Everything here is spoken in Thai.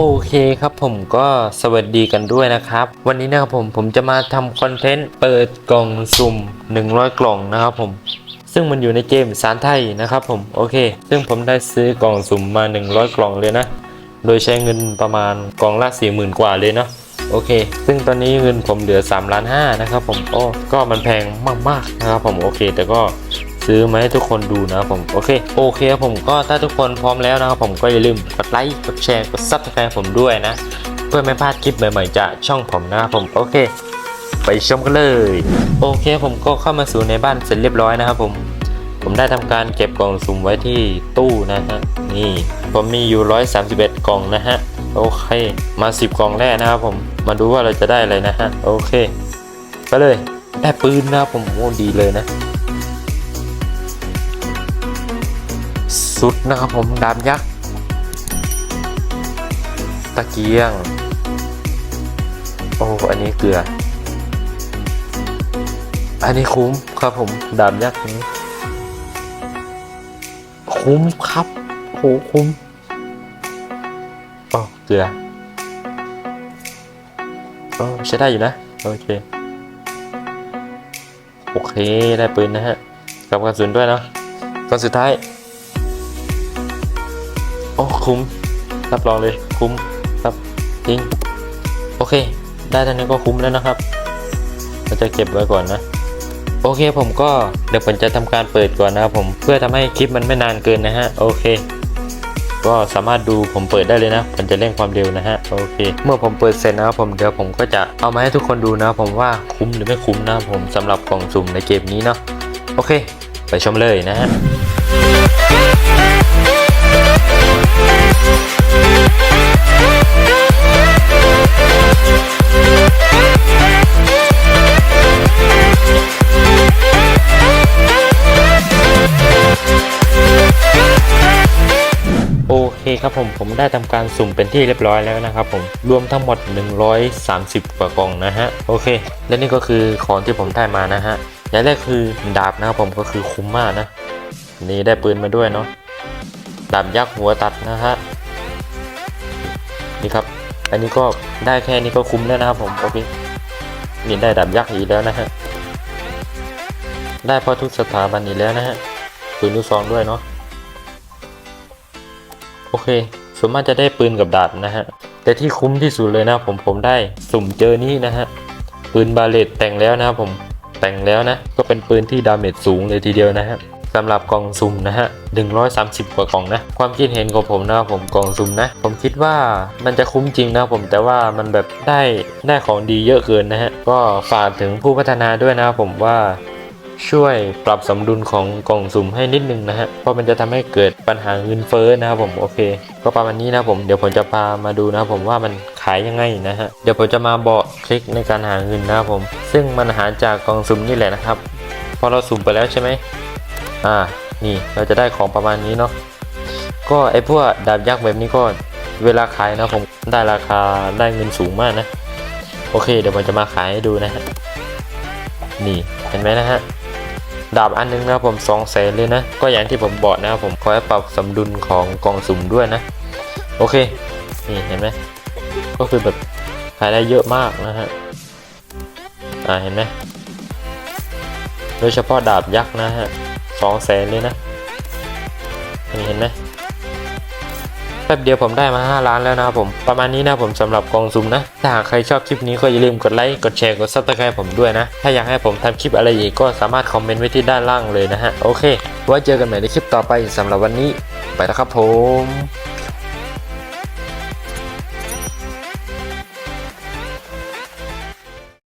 โอเคครับผมก็สวัสดีกันด้วยนะครับ วันนี้นะครับผมผมจะมาทำคอนเทนต์เปิดกล่องสุ่ม 100 กล่องนะครับผม ซึ่งมันอยู่ในเกมสารไทยนะครับผมโอเค ซึ่งผมได้ซื้อกล่องสุ่มมา 100 กล่องเลยนะ โดยใช้เงินประมาณกล่องละ40,000 กว่าเลยเนาะโอเค ซึ่งตอนนี้เงินผมเหลือ3ล้าน5นะครับผมโอ้ก็มันแพงมากๆนะครับผมโอเค แต่ก็ ซื้อมาให้ทุกคนดูนะครับผมโอเคโอเคผมก็ถ้าทุกคนพร้อมแล้วนะครับผมก็อย่าลืมกดไลค์กดแชร์กดซับสไครต์ผมด้วยนะ เพื่อไม่พลาดคลิปใหม่ๆจากช่องผมนะครับผมโอเค ไปชมกันเลย โอเคผมก็เข้ามาสู่ในบ้านเสร็จเรียบร้อยนะครับผมผมได้ทำการเก็บกล่องสุ่มไว้ที่ตู้นะฮะนี่ผมมีอยู่ 131 กล่องนะฮะโอเค มา 10 กล่องแรกนะครับผมมาดูว่าเราจะได้อะไรนะฮะโอเค ไปเลยได้ปืนนะครับผมโอ้ดีเลยนะ สุดนะครับผมดาบยักษ์ตะเกียง โอ้ อันนี้เกลือ อันนี้คุ้มครับผม ดาบยักษ์นี้ คุ้มครับโหคุ้มอ๋อเกลือโอ้ใช้ได้อยู่นะ โอเค โอเค ได้ปืนนะฮะ กับกระสุนด้วยเนาะกอนสุดท้าย โอ้คุ้ม รับรองเลยคุ้มครับจริงโอเค ได้เท่านี้ก็คุ้มแล้วนะครับเราจะเก็บไว้ก่อนนะโอเคผมก็เดี๋ยวผมจะทำการเปิดก่อนนะครับผมเพื่อทำให้คลิปมันไม่นานเกินนะฮะโอเค ก็สามารถดูผมเปิดได้เลยนะ ผมจะเร่งความเร็วนะฮะโอเค เมื่อผมเปิดเสร็จนะครับผมเดี๋ยวผมก็จะเอามาให้ทุกคนดูนะครับผมว่าคุ้มหรือไม่คุ้มนะครับผมสำหรับกล่องสุ่มในเกมนี้เนาะโอเค ไปชมเลยนะฮะ โอเคครับผมผมได้ทำการสุ่มเป็นที่เรียบร้อยแล้วนะครับผมรวมทั้งหมด 130 กว่ากล่องนะฮะโอเค และนี่ก็คือของที่ผมได้มานะฮะอย่างแรกคือดาบนะครับผมก็คือคุ้มมากนะ นี่ได้ปืนมาด้วยเนาะ ดาบยักษ์หัวตัดนะฮะนี่ครับ อันนี้ก็ได้แค่นี้ก็คุ้มแล้วนะครับผมโอเคนี่ได้ดาบยักษ์อีกแล้วนะฮะได้พอทุกสถาบันอีกแล้วนะฮะปืนลูกซองด้วยเนาะโอเคส่วนมากจะได้ปืนกับดาบนะฮะแต่ที่คุ้มที่สุดเลยนะผมผมได้สุ่มเจอนี่นะฮะปืนบาเลตแต่งแล้วนะครับผมแต่งแล้วนะ ก็เป็นปืนที่ดาเมจสูงเลยทีเดียวนะฮะ สำหรับกล่องสุ่มนะฮะ 130 กว่ากล่องนะ ความคิดเห็นของผมนะครับผมกล่องสุ่มนะ ผมคิดว่ามันจะคุ้มจริงนะครับผมแต่ว่ามันแบบได้ได้ของดีเยอะเกินนะฮะ ก็ฝากถึงผู้พัฒนาด้วยนะครับผมว่าช่วยปรับสมดุลของกล่องสุ่มให้นิดนึงนะฮะ เพราะมันจะทำให้เกิดปัญหาเงินเฟ้อนะครับผม โอเค ก็ประมาณนี้นะผม เดี๋ยวผมจะพามาดูนะครับผมว่ามันขายยังไงนะฮะ เดี๋ยวผมจะมาบอกคลิกในการหาเงินนะครับผม ซึ่งมันหาจากกล่องสุ่มนี่แหละนะครับ พอเราสุ่มไปแล้วใช่ไหม อ่านี่เราจะได้ของประมาณนี้เนาะก็ไอพวกดาบยักษ์แบบนี้ก็เวลาขายนะผมได้ราคาได้เงินสูงมากนะ โอเค เดี๋ยวผมจะมาขายให้ดูนะฮะนี่เห็นไหมนะฮะดาบอันนึงนะผมสองแสนเลยนะ ก็อย่างที่ผมบอกนะผมขอให้ปรับสมดุลของกองสุ่มด้วยนะ โอเค นี่เห็นไหมก็คือแบบขายได้เยอะมากนะฮะอ่าเห็นไหมโดยเฉพาะดาบยักษ์นะฮะ สองแสนเลยนะนี่เห็นไหมแป๊บเดียวผมได้มา 5 ล้านแล้วนะครับผม ประมาณนี้นะผมสำหรับกองซุ่มนะ ถ้าหากใครชอบคลิปนี้ก็อย่าลืมกดไลค์ กดแชร์ กดซับสไครต์ผมด้วยนะ ถ้าอยากให้ผมทำคลิปอะไรอีกก็สามารถคอมเมนต์ไว้ที่ด้านล่างเลยนะฮะ โอเค ไว้เจอกันใหม่ในคลิปต่อไปสำหรับวันนี้ ไปแล้วครับผม